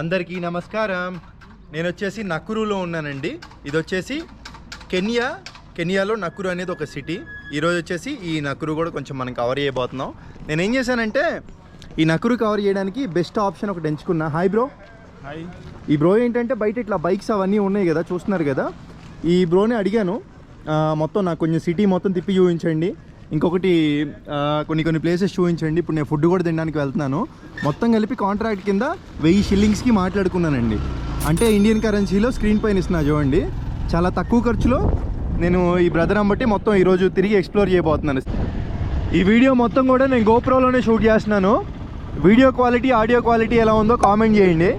అందరికీ నమస్కారం. నేను వచ్చేసి నక్కురులో ఉన్నానండి. ఇది వచ్చేసి కెనియా. కెనియాలో నక్కురు అనేది ఒక సిటీ. ఈరోజు వచ్చేసి ఈ నక్కురు కూడా కొంచెం మనం కవర్ చేయబోతున్నాం. నేను ఏం చేశానంటే ఈ నక్కురు కవర్ చేయడానికి బెస్ట్ ఆప్షన్ ఒకటి ఎంచుకున్నా. హాయ్ బ్రో హాయ్ ఈ బ్రో ఏంటంటే బయట ఇట్లా బైక్స్ అవన్నీ ఉన్నాయి కదా చూస్తున్నారు కదా. ఈ బ్రోని అడిగాను. మొత్తం నాకు కొంచెం సిటీ మొత్తం తిప్పి చూపించండి. ఇంకొకటి కొన్ని కొన్ని ప్లేసెస్ చూపించండి. ఇప్పుడు నేను ఫుడ్ కూడా తినడానికి వెళ్తున్నాను. మొత్తం కలిపి కాంట్రాక్ట్ కింద వెయ్యి షిల్లింగ్స్కి మాట్లాడుకున్నానండి. అంటే ఇండియన్ కరెన్సీలో స్క్రీన్ పైన ఇస్తున్నా చూడండి. చాలా తక్కువ ఖర్చులో నేను ఈ బ్రదర్ బట్టి మొత్తం ఈరోజు తిరిగి ఎక్స్ప్లోర్ చేయబోతున్నాను. ఈ వీడియో మొత్తం కూడా నేను గోప్రోలోనే షూట్ చేస్తున్నాను. వీడియో క్వాలిటీ ఆడియో క్వాలిటీ ఎలా ఉందో కామెంట్ చేయండి.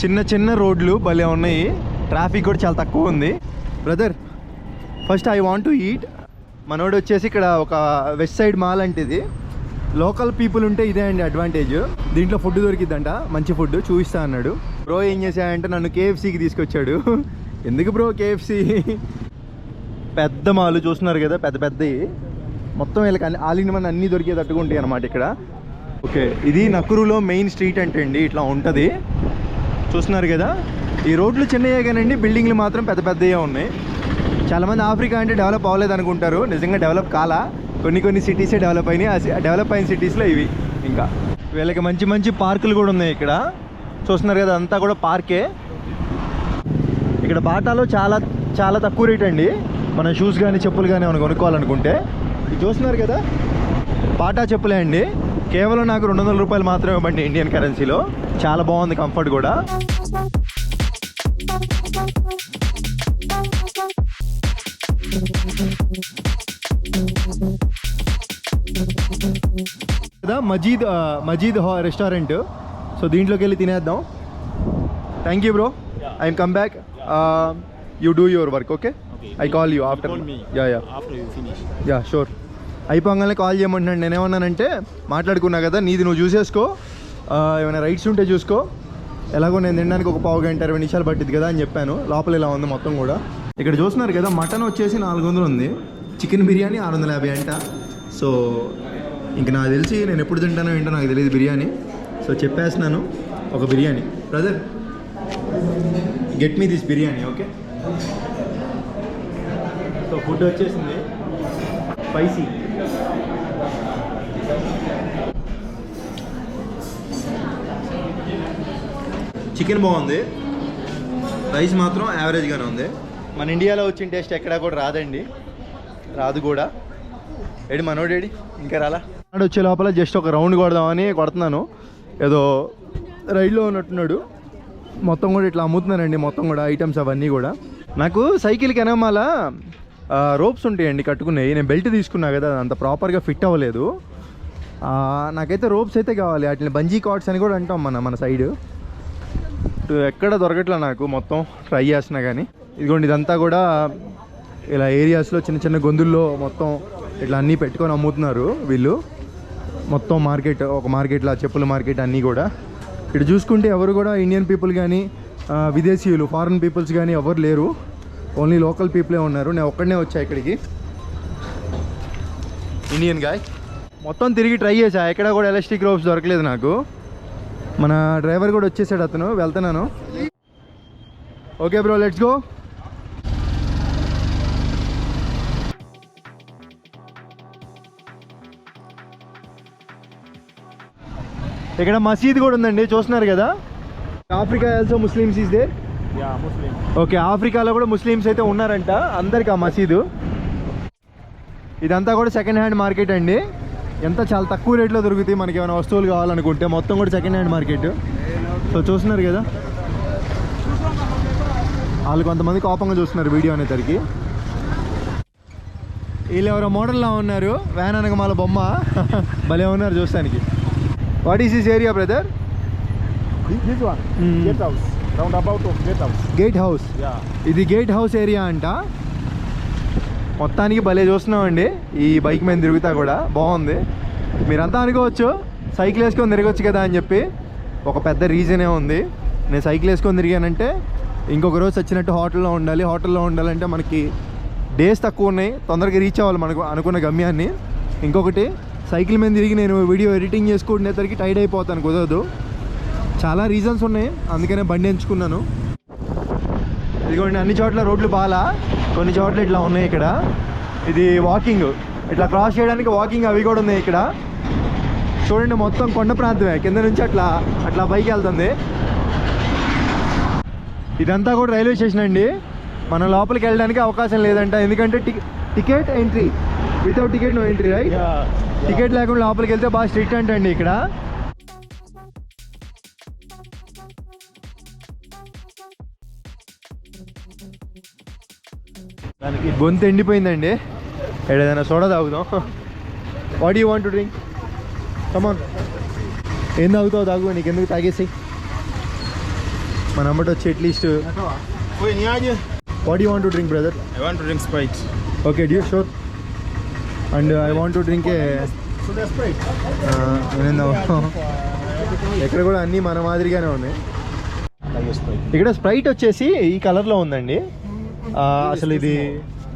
చిన్న చిన్న రోడ్లు భలే ఉన్నాయి. ట్రాఫిక్ కూడా చాలా తక్కువ ఉంది. Brother first I want to eat మనోడు వచ్చేసి ఇక్కడ ఒక వెస్ట్ సైడ్ మాల్ అంటే ఇది లోకల్ పీపుల్ ఉంటే ఇదే అండి అడ్వాంటేజ్. దీంట్లో ఫుడ్ దొరికిద్దంట. మంచి ఫుడ్ చూపిస్తా అన్నాడు. బ్రో ఏం చేశాడంటే నన్ను కేఎఫ్సీకి తీసుకొచ్చాడు. ఎందుకు బ్రో కేఎఫ్సీ? పెద్ద మాలు చూస్తున్నారు కదా పెద్ద పెద్దవి. మొత్తం వీళ్ళకి అన్ని ఆల్ అన్నీ దొరికేటట్టుగా ఉంటాయి అన్నమాట ఇక్కడ. ఓకే ఇది నకురులో మెయిన్ స్ట్రీట్ అంటే అండి ఇట్లా ఉంటుంది. చూస్తున్నారు కదా? ఈ రోడ్లు చిన్నయ్యే కానండి బిల్డింగ్లు మాత్రం పెద్ద పెద్దయే ఉన్నాయి. చాలామంది ఆఫ్రికా అంటే డెవలప్ అవ్వలేదు అనుకుంటారు. నిజంగా డెవలప్ కాలా? కొన్ని కొన్ని సిటీసే డెవలప్ అయినాయి. ఆ డెవలప్ అయిన సిటీస్లో ఇవి ఇంకా. వీళ్ళకి మంచి మంచి పార్కులు కూడా ఉన్నాయి ఇక్కడ. చూస్తున్నారు కదా అంతా కూడా పార్కే. ఇక్కడ బాటాలో చాలా చాలా తక్కువ రేట్ అండి. మన షూస్ కానీ చెప్పులు కానీ మనం కొనుక్కోవాలనుకుంటే. ఇది చూస్తున్నారు కదా? బాటా చెప్పులే అండి. కేవలం నాకు రెండు వందల రూపాయలు మాత్రమే ఇవ్వండి ఇండియన్ కరెన్సీలో చాలా బాగుంది కంఫర్ట్ కూడా. కదా? మజీద్ మజీద్ హా రెస్టారెంట్. సో దీంట్లోకి వెళ్ళి తినేద్దాం thank you bro I'm come back you do your work okay I call you after. Yeah yeah. Yeah sure అయిపోగానే కాల్ చేయమంటున్నాడు. నేనేమన్నానంటే మాట్లాడుకున్నా కదా నీది నువ్వు చూసేసుకో. ఏమైనా రైట్స్ ఉంటే చూసుకో. ఎలాగో నేను తినడానికి ఒక పావు గంట ఇరవై నిమిషాలు పట్టింది కదా అని చెప్పాను. లోపల ఇలా ఉంది మొత్తం కూడా. ఇక్కడ చూస్తున్నారు కదా మటన్ వచ్చేసి నాలుగు వందలు ఉంది. చికెన్ బిర్యానీ ఆరు వందల యాభై అంట. సో ఇంక నాకు తెలిసి నేను ఎప్పుడు తింటానో ఏంటో నాకు తెలియదు బిర్యానీ. సో చెప్పేస్తున్నాను ఒక biryani. Brother get me this biryani okay so food వచ్చేసింది. స్పైసీ చికెన్ బాగుంది. రైస్ మాత్రం యావరేజ్గానే ఉంది. మన ఇండియాలో వచ్చిన టేస్ట్ ఎక్కడా కూడా రాదండి. రాదు కూడా. ఏడి మనోడేడి ఇంకా రాలా? మనోడు వచ్చే లోపల జస్ట్ ఒక రౌండ్ కొడదామని కొడుతున్నాను. ఏదో రైల్లో ఉన్నట్టున్నాడు. మొత్తం కూడా ఇట్లా అమ్ముతున్నానండి మొత్తం కూడా ఐటమ్స్ అవన్నీ కూడా. నాకు సైకిల్కి ఎనమాల రోప్స్ ఉంటాయండి కట్టుకున్నాయి నేను బెల్ట్ తీసుకున్నా కదా అది అంత ప్రాపర్గా ఫిట్ అవ్వలేదు. నాకైతే రోప్స్ అయితే కావాలి. వాటిని బంజీ కార్డ్స్ అని కూడా అంటాం మన మన సైడ్. ఎక్కడ దొరకట్లే నాకు మొత్తం ట్రై చేస్తున్నా కానీ. ఇదిగోండి ఇదంతా కూడా ఇలా ఏరియాస్లో చిన్న చిన్న గొంతుల్లో మొత్తం ఇట్లా అన్నీ పెట్టుకొని అమ్ముతున్నారు వీళ్ళు. మొత్తం మార్కెట్ ఒక మార్కెట్లో చెప్పుల మార్కెట్ అన్నీ కూడా. ఇటు చూసుకుంటే ఎవరు కూడా ఇండియన్ పీపుల్ కానీ విదేశీయులు ఫారిన్ పీపుల్స్ కానీ ఎవరు లేరు. ఓన్లీ లోకల్ పీపులే ఉన్నారు. నేను ఒక్కడనే వచ్చా ఇక్కడికి. ఇండియన్ గాయ్ మొత్తం తిరిగి ట్రై చేశా. ఎక్కడ కూడా ఎలాస్టిక్ రోప్స్ దొరకలేదు నాకు. మన డ్రైవర్ కూడా వచ్చేసాడు అతను. వెళ్తున్నాను. ఓకే బ్రో లెట్స్ గో ఇక్కడ మసీద్ కూడా ఉందండి చూస్తున్నారు కదా? Africa also Muslims there Muslim. Okay ఆఫ్రికాలో కూడా ముస్లిమ్స్ అయితే ఉన్నారంట అందరికి ఆ మసీదు. ఇదంతా కూడా సెకండ్ హ్యాండ్ మార్కెట్ అండి. ఎంత చాలా తక్కువ రేట్లో దొరుకుతాయి మనకి ఏమైనా వస్తువులు కావాలనుకుంటే మొత్తం కూడా సెకండ్ హ్యాండ్ మార్కెట్ సో చూస్తున్నారు కదా? వాళ్ళు కొంతమంది కోపంగా చూస్తున్నారు వీడియో అనేసరికి. వీళ్ళు ఎవరో మోడల్లా ఉన్నారు వ్యాన్ అనగమాల బొమ్మ. భలే ఉన్నారు చూస్తానికి. What is this area brother one, Mm. gate house. Roundabout of gate house. Gate house. ఇది గేట్ హౌస్ ఏరియా అంట. మొత్తానికి భలే చూస్తున్నామండి. ఈ బైక్ మీద తిరుగుతా కూడా. బాగుంది. మీరంతా అనుకోవచ్చు సైకిల్ వేసుకొని తిరగచ్చు కదా అని చెప్పి. ఒక పెద్ద రీజనే ఉంది. నేను సైకిల్ వేసుకొని తిరిగానంటే ఇంకొక రోజు వచ్చినట్టు హోటల్లో ఉండాలి. హోటల్లో ఉండాలంటే మనకి డేస్ తక్కువ ఉన్నాయి. తొందరగా రీచ్ అవ్వాలి మనకు అనుకున్న గమ్యాన్ని. ఇంకొకటి సైకిల్ మీద తిరిగి నేను వీడియో ఎడిటింగ్ చేసుకునేసరికి టైడ్ అయిపోతాను కుదరదు. చాలా రీజన్స్ ఉన్నాయి అందుకనే బండి ఎంచుకున్నాను. ఇదిగోండి అన్ని చోట్ల రోడ్లు బాలా కొన్ని చోట్ల ఇట్లా ఉన్నాయి ఇక్కడ. ఇది వాకింగ్ ఇట్లా క్రాస్ చేయడానికి వాకింగ్ అవి కూడా ఉన్నాయి ఇక్కడ. చూడండి మొత్తం కొండ ప్రాంతమే. కింద నుంచి అట్లా అట్లా పైకి వెళ్తుంది. ఇదంతా కూడా రైల్వే స్టేషన్ అండి. మనం లోపలికి వెళ్ళడానికి అవకాశం లేదంట. ఎందుకంటే ticket entry. Without ticket no entry right ticket లేకుండా లోపలికి వెళ్తే బాగా స్ట్రిక్ట్ అంటండి ఇక్కడ. దానికి గొంతు ఎండిపోయిందండి. ఏదైనా సోడా తాగుదాం. What you want to drink come on ఏం తాగుతావు? తాగు నీకు ఎందుకు తాగేసి? మన అమ్మటి వచ్చి at least. What you want to drink brother want to drink Sprite. Okay Dew sure and I want to drink ఏ ఎక్కడ కూడా అన్నీ మన మాదిరిగానే ఉన్నాయి. ఇక్కడ స్ప్రైట్ వచ్చేసి ఈ కలర్లో ఉందండి. ఆ, అసలు ఇది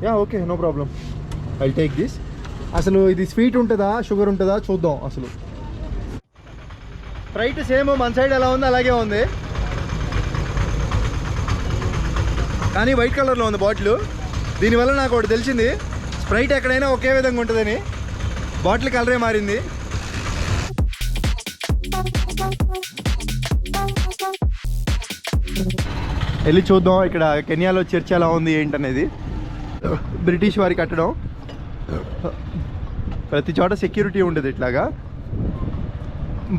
yeah okay no problem I take this అసలు ఇది స్వీట్ ఉంటుందా షుగర్ ఉంటుందా చూద్దాం అసలు. స్ప్రైట్ సేమ్ మన సైడ్ ఎలా ఉంది అలాగే ఉంది. కానీ వైట్ కలర్లో ఉంది బాటిల్. దీనివల్ల నాకు ఒకటి తెలిసింది. స్ప్రైట్ ఎక్కడైనా ఒకే విధంగా ఉంటుందని. బాటిల్ కలరే మారింది. వెళ్ళి చూద్దాం ఇక్కడ కెన్యాలో చర్చ్ ఎలా ఉంది ఏంటనేది. బ్రిటిష్ వారి కట్టడం. ప్రతి చోట సెక్యూరిటీ ఉండదు ఇట్లాగా.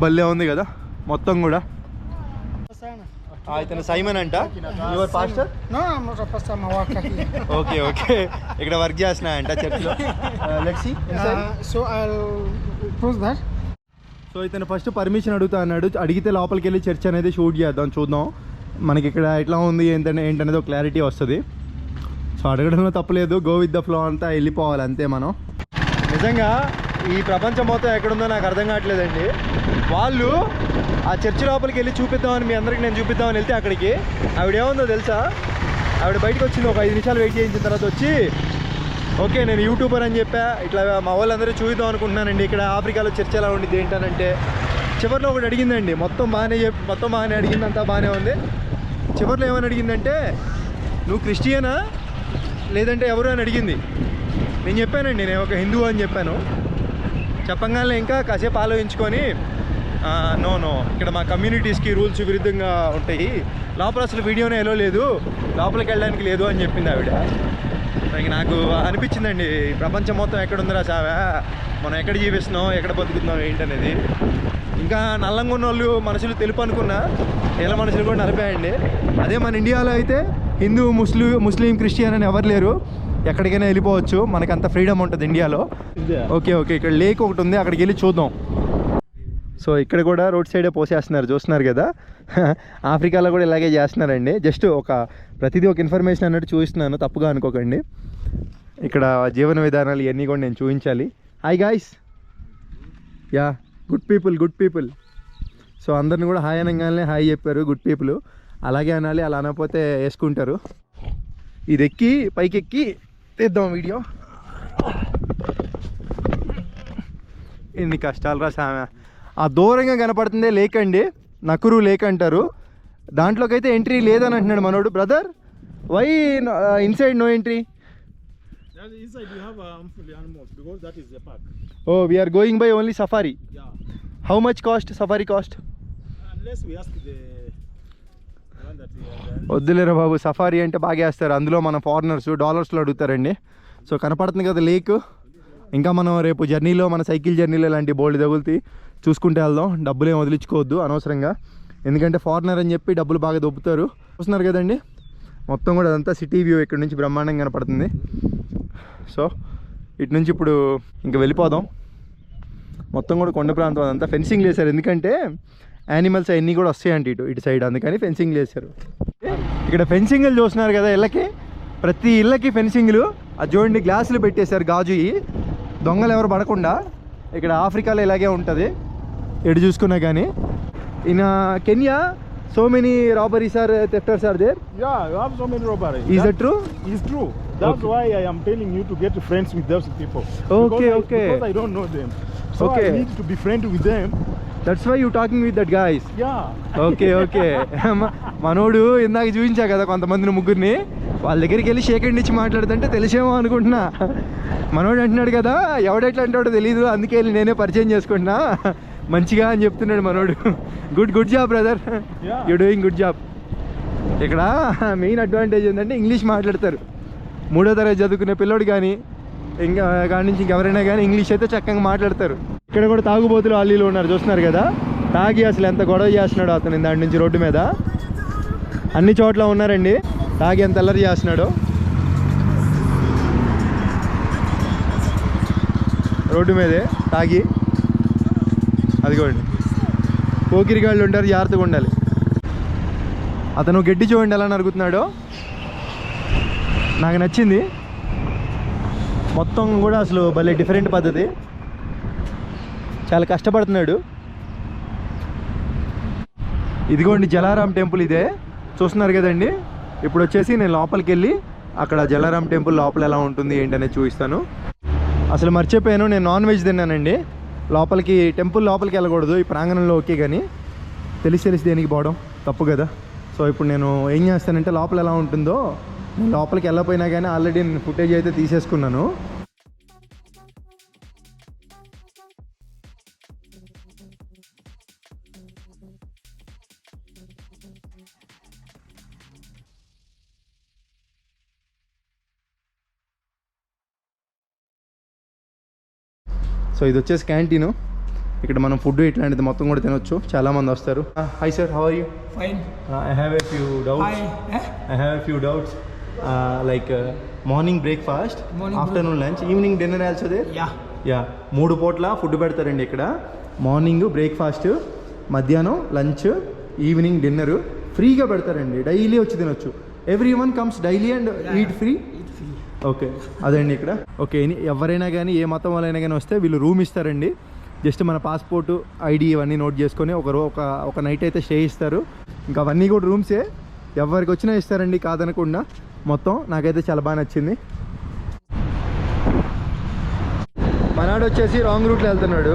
భలే ఉంది కదా మొత్తం కూడా. ఇతను సైమన్ అంట. Your pastor. Okay okay. ఇక్కడ వర్క్ చేస్తున్నా అంట చర్చ్లో. I'll close that. సో ఇతను ఫస్ట్ పర్మిషన్ అడుగుతా అన్నాడు. అడిగితే లోపలికి వెళ్ళి చర్చ్ అనేది షూట్ చేద్దాం చూద్దాం. మనకి ఇక్కడ ఎట్లా ఉంది ఏంటనే ఏంటనేది ఒక క్లారిటీ వస్తుంది. సో అడగడంలో తప్పలేదు. గో విత్ ద ఫ్లో అంతా వెళ్ళిపోవాలి అంతే మనం. నిజంగా ఈ ప్రపంచం మొత్తం ఎక్కడుందో నాకు అర్థం కావట్లేదండి. వాళ్ళు ఆ చర్చి లోపలికి వెళ్ళి చూపిద్దామని మీ అందరికి నేను చూపిద్దామని వెళ్తే అక్కడికి. ఆవిడ ఏముందో తెలుసా? ఆవిడ బయటకు వచ్చింది ఒక ఐదు నిమిషాలు వెయిట్ చేయించిన తర్వాత వచ్చి ఓకే నేను యూట్యూబర్ అని చెప్పా. ఇట్లా మా వాళ్ళందరూ చూద్దాం అనుకుంటున్నానండి. ఇక్కడ ఆఫ్రికాలో చర్చ ఎలా ఉండింది ఏంటనంటే చివరిలో ఒకటి అడిగిందండి మొత్తం బాగానే చెప్ మొత్తం బాగానే అడిగిందంతా బాగానే ఉంది. చివరిలో ఏమని అడిగిందంటే నువ్వు క్రిస్టియనా? లేదంటే ఎవరు? అని అడిగింది. నేను చెప్పానండి నేను ఒక హిందువు అని చెప్పాను. చెప్పంగానే ఇంకా కాసేపు ఆలోచించుకొని నో నో ఇక్కడ మా కమ్యూనిటీస్కి రూల్స్ విరుద్ధంగా ఉంటాయి. లోపల అసలు వీడియోనే ఎలా లేదు. లోపలికి వెళ్ళడానికి లేదు అని చెప్పింది ఆవిడ. నాకు అనిపించిందండి ప్రపంచం మొత్తం ఎక్కడ ఉందిరా సావా? మనం ఎక్కడ జీవిస్తున్నాం? ఎక్కడ బతుకుతున్నాం? ఏంటనేది. ఇంకా నల్లంగా ఉన్న వాళ్ళు మనుషులు తెలుపు అనుకున్నా వీళ్ళ మనుషులు కూడా నలిపాయండి. అదే మన ఇండియాలో అయితే హిందూ ముస్లిం ముస్లిం క్రిస్టియన్ అని ఎవరు లేరు. ఎక్కడికైనా వెళ్ళిపోవచ్చు. మనకు అంత ఫ్రీడమ్ ఉంటుంది ఇండియాలో? Okay okay. ఇక్కడ లేక్ ఒకటి ఉంది అక్కడికి వెళ్ళి చూద్దాం. సో ఇక్కడ కూడా రోడ్ సైడే పోసేస్తున్నారు చూస్తున్నారు కదా? ఆఫ్రికాలో కూడా ఇలాగే చేస్తున్నారండి. జస్ట్ ఒక ప్రతిదీ ఒక ఇన్ఫర్మేషన్ అన్నట్టు చూపిస్తున్నాను తప్పుగా అనుకోకండి. ఇక్కడ జీవన విధానాలు ఇవన్నీ కూడా నేను చూపించాలి. Hi guys yeah good people good people so అందరిని కూడా హాయ్ అనగానే హాయ్ చెప్పారు గుడ్ పీపుల్ అలాగే అనాలి అలా అనకపోతే వేసుకుంటారు. ఇది ఎక్కి పైకి ఎక్కి తీద్దాం వీడియో. ఎన్ని కష్టాలు రా సామె. ఆ దూరంగా కనపడుతుందే లేక్ అండి. నకురు లేక్ అంటారు. దాంట్లోకి అయితే ఎంట్రీ లేదని అంటున్నాడు మనోడు. Brother why inside no entry. Oh we're going by only safari. How much cost safari cost Unless we ask the, the one that we are వద్దులేరా బాబు సఫారీ అంటే బాగా వేస్తారు. అందులో మన ఫారినర్స్ డాలర్స్లో అడుగుతారండి. సో కనపడుతుంది కదా లేక్ ఇంకా మనం రేపు జర్నీలో మన సైకిల్ జర్నీలో ఇలాంటి బోల్డ్ తగులుతాయి చూసుకుంటే వెళ్దాం. డబ్బులు ఏం వదిలించుకోవద్దు అనవసరంగా. ఎందుకంటే ఫారినర్ అని చెప్పి డబ్బులు బాగా దొబ్బుతారు. చూస్తున్నారు కదండి? మొత్తం కూడా అదంతా సిటీ వ్యూ ఇక్కడ నుంచి బ్రహ్మాండంగా కనపడుతుంది. సో ఇటు నుంచి ఇప్పుడు ఇంక వెళ్ళిపోదాం. మొత్తం కూడా కొండ ప్రాంతం అదంతా ఫెన్సింగ్ వేశారు. ఎందుకంటే యానిమల్స్ అవన్నీ కూడా వస్తాయంట ఇటు ఇటు సైడ్ అందుకని ఫెన్సింగ్ వేశారు ఇక్కడ ఫెన్సింగ్లు చూస్తున్నారు కదా ఇళ్ళకి ప్రతి ఇళ్ళకి ఫెన్సింగ్లు అది చూడండి గ్లాసులు పెట్టేశారు గాజుయి దొంగలు ఎవరు పడకుండా ఇక్కడ ఆఫ్రికాలో ఇలాగే ఉంటుంది ఎటు చూసుకున్నా కానీ in Kenya so many robberies are thefters are there you have so many robberies. Is That that true. That's Okay. why I am telling you to get friends with those people. Okay, because I, okay. Because I don't know them. So Okay. I need to that's why you talking with that guys. Okay okay మనోడు ఇందాక చూపించా కదా కొంతమందిని ముగ్గురిని. వాళ్ళ దగ్గరికి వెళ్ళి shake hand ఇచ్చి మాట్లాడుతుంటే తెలిసేమో అనుకుంటున్నా. మనోడు అంటున్నాడు కదా ఎవడెట్లా అంటాడో తెలియదు అందుకే వెళ్ళి నేనే పరిచయం చేసుకుంటున్నా. మంచిగా అని చెప్తున్నాడు మనోడు. Good good job brother. You doing good job ఇక్కడ మెయిన్ అడ్వాంటేజ్ ఏంటంటే ఇంగ్లీష్ మాట్లాడతారు. మూడో తరగతి చదువుకునే పిల్లోడు కానీ ఇంకా కాడి నుంచి ఇంకెవరైనా కానీ ఇంగ్లీష్ అయితే చక్కగా మాట్లాడతారు. ఇక్కడ కూడా తాగుబోతులు అల్లీలు ఉన్నారు చూస్తున్నారు కదా? తాగి అసలు ఎంత గొడవ చేస్తున్నాడు అతను దాని నుంచి రోడ్డు మీద. అన్ని చోట్ల ఉన్నారండి. తాగి ఎంత అల్లరి చేస్తున్నాడు. రోడ్డు మీదే తాగి. అదిగోండి. పోకిరిగాళ్ళు ఉంటారు జాగ్రత్తగా ఉండాలి. అతను గడ్డి చూడండి ఎలా నరుగుతున్నాడో. నాకు నచ్చింది. మొత్తం కూడా అసలు భలే డిఫరెంట్ పద్ధతి. చాలా కష్టపడుతున్నాడు. ఇదిగోండి జలారాం టెంపుల్ ఇదే. చూస్తున్నారు కదండి? ఇప్పుడు వచ్చేసి నేను లోపలికి వెళ్ళి అక్కడ జలారాం టెంపుల్ లోపల ఎలా ఉంటుంది ఏంటనేది చూపిస్తాను. అసలు మర్చిపోయాను నేను నాన్ వెజ్ తిన్నానండి. లోపలికి టెంపుల్ లోపలికి వెళ్ళకూడదు ఈ ప్రాంగణంలో ఓకే కానీ. తెలిసి తెలిసి దేనికి పోవడం తప్పు కదా. సో ఇప్పుడు నేను ఏం చేస్తానంటే లోపల ఎలా ఉంటుందో నేను లోపలికి వెళ్ళపోయినా కానీ ఆల్రెడీ నేను ఫుటేజ్ అయితే తీసేసుకున్నాను. సో ఇది వచ్చేసి క్యాంటీన్ ఇక్కడ మనం ఫుడ్ ఇట్లాంటిది మొత్తం కూడా తినొచ్చు. చాలా మంది వస్తారు. Hi sir how are you Fine. I have a few doubts. Uh, like uh, morning breakfast, Morning afternoon lunch, evening dinner also there. Yeah. Yeah మూడు పూట్ల ఫుడ్ పెడతారండి ఇక్కడ. మార్నింగ్ బ్రేక్ఫాస్ట్ మధ్యాహ్నం లంచ్ ఈవినింగ్ డిన్నర్ ఫ్రీగా పెడతారండి. Daily వచ్చి తినొచ్చు. Everyone comes daily and eat free. Okay. అదండి ఇక్కడ? ఓకే ఎవరైనా కానీ ఏ మతం వాళ్ళైనా కానీ వస్తే వీళ్ళు రూమ్ ఇస్తారండి. జస్ట్ మన పాస్పోర్టు ఐడి ఇవన్నీ నోట్ చేసుకొని ఒక రో ఒక ఒక నైట్ అయితే స్టే ఇస్తారు. ఇంకా అవన్నీ కూడా రూమ్సే. ఎవరికి వచ్చినా ఇస్తారండి కాదనకుండా. మొత్తం నాకైతే చాలా బాగా నచ్చింది. మనాడు వచ్చేసి రాంగ్ రూట్లో వెళ్తున్నాడు.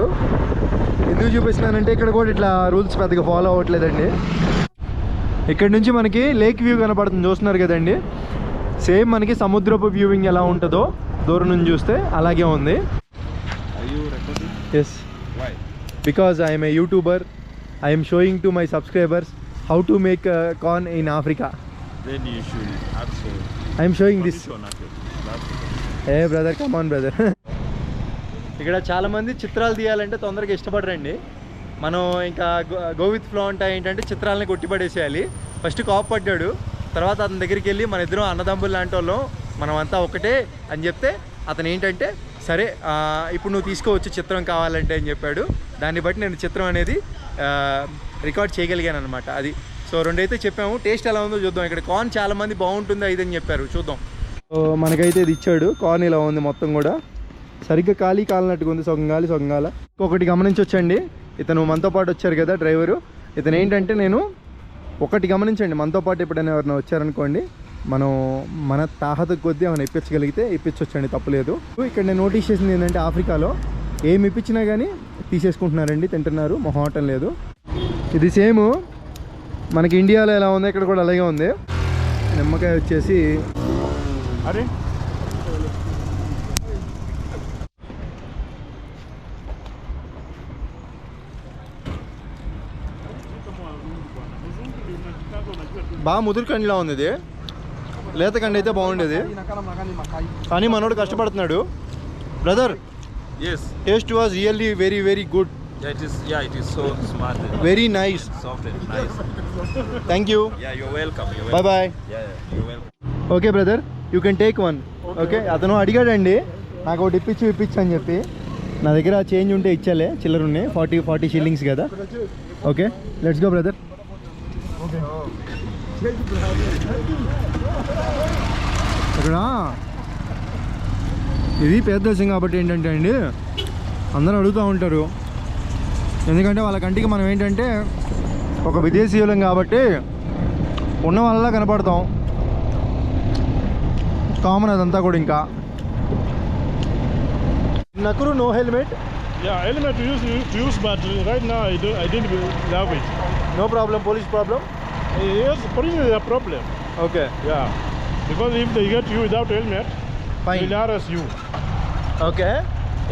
ఎందుకు చూపిస్తున్నానంటే ఇక్కడ కూడా ఇట్లా రూల్స్ పెద్దగా ఫాలో అవ్వట్లేదండి. ఇక్కడ నుంచి మనకి లేక్ వ్యూ కనపడుతుంది. చూస్తున్నారు కదండి. సేమ్ మనకి సముద్రపు వ్యూవింగ్ ఎలా ఉంటుందో దూరం నుంచి చూస్తే అలాగే ఉంది? Yes? Because I'm a YouTuber I'm showing to my subscribers how to make corn in Africa Then you should also I'm showing this A brother come on brother ఇక్కడ చాలా మంది చిత్రాలు తీయాలంటే తొందరగా ఇష్టపడరండి. మనం ఇంకా గో- గో విత్ ఫ్లో అంటే ఏంటంటే చిత్రాలని కొట్టిపడేసేయాలి. ఫస్ట్ కాప్ పడ్డాడు. తర్వాత అతని దగ్గరికి వెళ్ళి మన ఇద్దరం అన్నదమ్ములు లాంటి వాళ్ళం. మనమంతా ఒకటే అని చెప్తే అతను ఏంటంటే సరే ఇప్పుడు నువ్వు తీసుకోవచ్చు చిత్రం కావాలంటే అని చెప్పాడు. దాన్ని బట్టి నేను చిత్రం అనేది రికార్డ్ చేయగలిగాను అనమాట అది. సో రెండైతే చెప్పాము టేస్ట్ ఎలా ఉందో చూద్దాం. ఇక్కడ కార్న్ చాలామంది బాగుంటుంది ఇది అని చెప్పారు చూద్దాం. సో మనకైతే ఇది ఇచ్చాడు కార్న్ ఇలా ఉంది మొత్తం కూడా. సరిగ్గా ఖాళీ కాలినట్టుగా ఉంది సగం సొంగాల సగం ఇంకొకటి గమనించవచ్చండి ఇతను మనతో పాటు వచ్చారు కదా డ్రైవరు. ఇతను ఏంటంటే నేను ఒకటి గమనించండి మనతో పాటు ఎప్పుడైనా ఎవరైనా వచ్చారనుకోండి మనం మన తాహత కొద్దీ ఏమైనా ఇప్పించగలిగితే ఇప్పించవచ్చండి తప్పలేదు. ఇక్కడ నేను నోటీస్ చేసింది ఏంటంటే ఆఫ్రికాలో ఏమి ఇప్పించినా కానీ తీసేసుకుంటున్నారండి తింటున్నారు మొహమాటం లేదు. ఇది సేమ్ మనకి ఇండియాలో ఎలా ఉందో ఇక్కడ కూడా అలాగే ఉంది. నిమ్మకాయ వచ్చేసి అరే! బాగా ముదురు కండిలా ఉంది ఇది లేత కండి అయితే బాగుండేది కానీ మనోడు కష్టపడుతున్నాడు brother Yes. Taste was really very very good Yeah, it is. Yeah, it is so smart. and very nice Soft and nice. Thank you Yeah, you're welcome. You're bye welcome. Bye Yeah, yeah, you're welcome. Okay brother you can take one okay అతను అడిగాడండి నాకు ఒకటి ఇప్పించు ఇప్పించు అని చెప్పి నా దగ్గర change ఉంటే ఇచ్చాలే చిల్లర ఉన్నాయి ఫార్టీ ఫార్టీ షిల్లింగ్స్ కదా ఓకే లెట్స్ గో బ్రదర్ ఇక్కడ ఇది పెద్ద దేశం కాబట్టి ఏంటంటే అండి అందరూ అడుగుతూ ఉంటారు. ఎందుకంటే వాళ్ళ కంటికి మనం ఏంటంటే ఒక విదేశీయులం కాబట్టి ఉన్న వాళ్ళలా కనపడతాం. కామన్ అదంతా కూడా ఇంకా. Nakuru no helmet Yeah, helmet to use, to use, but right now I don't, I didn't love it. No problem police problem Yes, is a problem. Okay Yeah, because if they get you without helmet, Fine. they'll harass you. Okay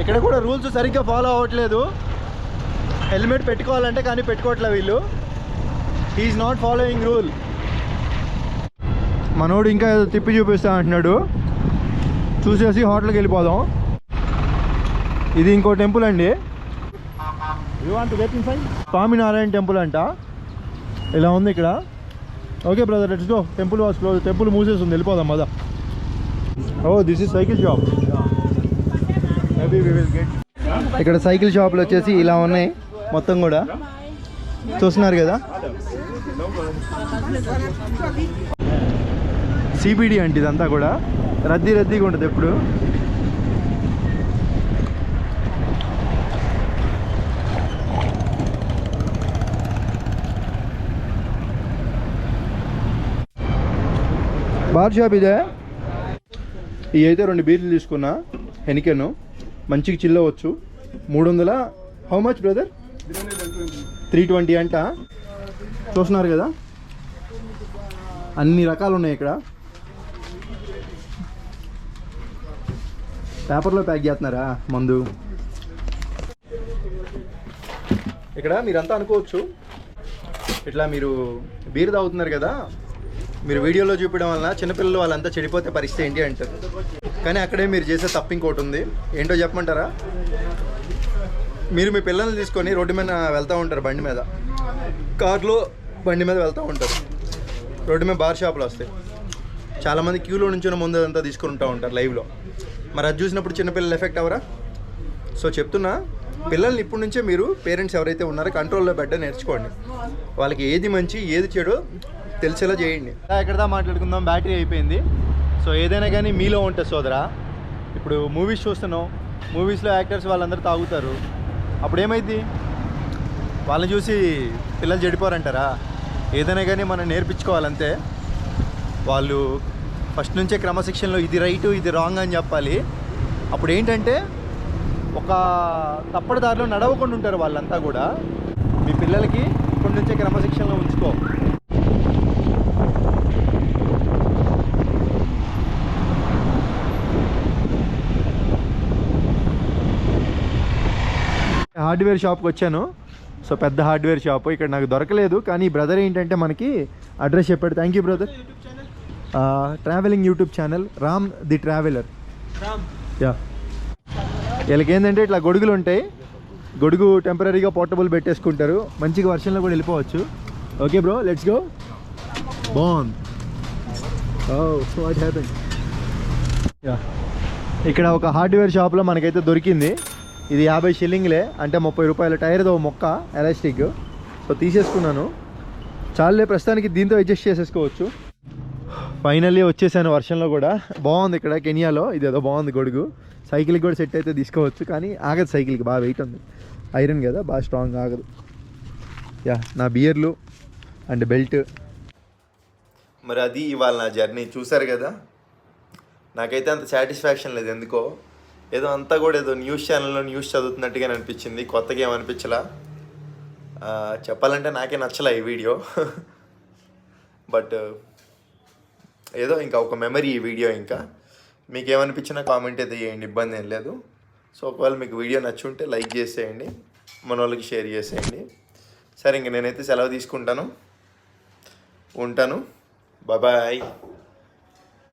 ఇక్కడ కూడా rules సరిగ్గా follow అవ్వట్లేదు. Helmet పెట్టుకోవాలంటే కానీ పెట్టుకోవట్లే వీళ్ళు. He's not following rule మనోడు ఇంకా ఏదో తిప్పి చూపిస్తా అంటున్నాడు. చూసేసి హోటల్కి వెళ్ళిపోదాం. ఇది ఇంకో టెంపుల్ అండి? స్వామినారాయణ టెంపుల్ అంట. ఇలా ఉంది ఇక్కడ. Okay brother let's go temple was close temple మూసేస్తుంది. వెళ్ళిపోదాం మదా ఓ this is cycle shop maybe we will get ఇక్కడ సైకిల్ షాపులు వచ్చేసి ఇలా ఉన్నాయి. మొత్తం కూడా. చూస్తున్నారు కదా? సిబిడి అంటే ఇదంతా కూడా. రద్దీ రద్దీగా ఉంటుంది ఎప్పుడు. బార్ షాప్ ఇదే ఇవి అయితే రెండు బీర్లు తీసుకున్నా హెనికెను మంచిగా చిల్లవచ్చు. మూడు వందల how much brother three twenty అంట. చూస్తున్నారు కదా? అన్ని రకాలు ఉన్నాయి ఇక్కడ. పేపర్లో ప్యాక్ చేస్తున్నారా మందు? ఇక్కడ మీరంతా అనుకోవచ్చు. ఇట్లా మీరు బీర్ తాగుతున్నారు కదా? మీరు వీడియోలో చూపించడం వలన చిన్నపిల్లలు వాళ్ళంతా చెడిపోతే పరిస్థితి ఏంటి అంటారు. కానీ అక్కడే మీరు చేసే తప్పు ఇంకోటి ఉంది. ఏంటో చెప్పమంటారా? మీరు మీ పిల్లల్ని తీసుకొని రోడ్డు మీద వెళ్తూ ఉంటారు బండి మీద. కార్లో బండి మీద వెళ్తూ ఉంటారు. రోడ్డు మీద బార్ షాపులు వస్తాయి. చాలామంది క్యూలో నుంచి ముందు అంతా తీసుకుంటూ ఉంటారు లైవ్లో. మరి అది చూసినప్పుడు చిన్నపిల్లలు ఎఫెక్ట్ అవరా? సో చెప్తున్నా పిల్లల్ని ఇప్పటి నుంచే మీరు పేరెంట్స్ ఎవరైతే ఉన్నారో కంట్రోల్లో పెట్ట నేర్చుకోండి. వాళ్ళకి ఏది మంచి ఏది చెడు తెలిసేలా చేయండి. ఎక్కడదా మాట్లాడుకుందాం. బ్యాటరీ అయిపోయింది. సో ఏదైనా కానీ మీలో ఉంటుంది సోదరా ఇప్పుడు మూవీస్ చూస్తున్నాం. మూవీస్లో యాక్టర్స్ వాళ్ళందరూ తాగుతారు. అప్పుడు ఏమైంది వాళ్ళని చూసి పిల్లలు చెడిపోరంటారా? ఏదైనా కానీ మనం నేర్పించుకోవాలంతే వాళ్ళు ఫస్ట్ నుంచే క్రమశిక్షణలో ఇది రైటు ఇది రాంగ్ అని చెప్పాలి. అప్పుడు ఏంటంటే ఒక తప్పటి దారిలో నడవకుండా ఉంటారు వాళ్ళంతా కూడా. మీ పిల్లలకి ఇప్పటి నుంచే క్రమశిక్షణలో ఉంచుకో. హార్డ్వేర్ షాప్కి వచ్చాను. సో పెద్ద హార్డ్వేర్ షాప్. ఇక్కడ నాకు దొరకలేదు. కానీ బ్రదర్ ఏంటంటే మనకి అడ్రస్ చెప్పాడు. Thank you brother travelling YouTube channel Ram the traveller. Yeah. వీళ్ళకేంటంటే ఇట్లా గొడుగులు ఉంటాయి. గొడుగు టెంపరీగా పోర్టబుల్ పెట్టేసుకుంటారు. మంచిగా వర్షంలో కూడా వెళ్ళిపోవచ్చు. Okay bro let's go. బాగుంది. What happen. యా. ఇక్కడ ఒక హార్డ్వేర్ షాప్లో మనకైతే దొరికింది. ఇది యాభై షిల్లింగ్లే అంటే ముప్పై రూపాయల టైర్దో మొక్క ఎలాస్టిక్. సో తీసేసుకున్నాను. చాలులే ప్రస్తుతానికి దీంతో అడ్జస్ట్ చేసేసుకోవచ్చు. ఫైనల్లీ వచ్చేసాను వర్షంలో కూడా. బాగుంది ఇక్కడ కెనియాలో. ఇది ఏదో బాగుంది గొడుగు. సైకిల్కి కూడా సెట్ అయితే తీసుకోవచ్చు కానీ ఆగదు సైకిల్కి బాగా వెయిట్ ఉంది. ఐరన్ కదా బాగా స్ట్రాంగ్ ఆగదు. యా నా బియర్లు అండ్ బెల్ట్ మరి అది ఇవాళ నా జర్నీ చూసారు కదా? నాకైతే అంత సాటిస్ఫాక్షన్ లేదు ఎందుకో? ఏదో అంతా కూడా ఏదో న్యూస్ ఛానల్లో న్యూస్ చదువుతున్నట్టుగా అనిపించింది. కొత్తగా ఏమనిపించలా చెప్పాలంటే నాకే నచ్చలే ఈ వీడియో. బట్ ఏదో ఇంకా ఒక మెమరీ ఈ వీడియో ఇంకా. మీకు ఏమనిపించినా కామెంట్ అయితే చేయండి ఇబ్బంది ఏం లేదు. సో ఒకవేళ మీకు వీడియో నచ్చుంటే లైక్ చేసేయండి మన వాళ్ళకి షేర్ చేసేయండి. సరే ఇంక నేనైతే సెలవు తీసుకుంటాను. ఉంటాను. బాయ్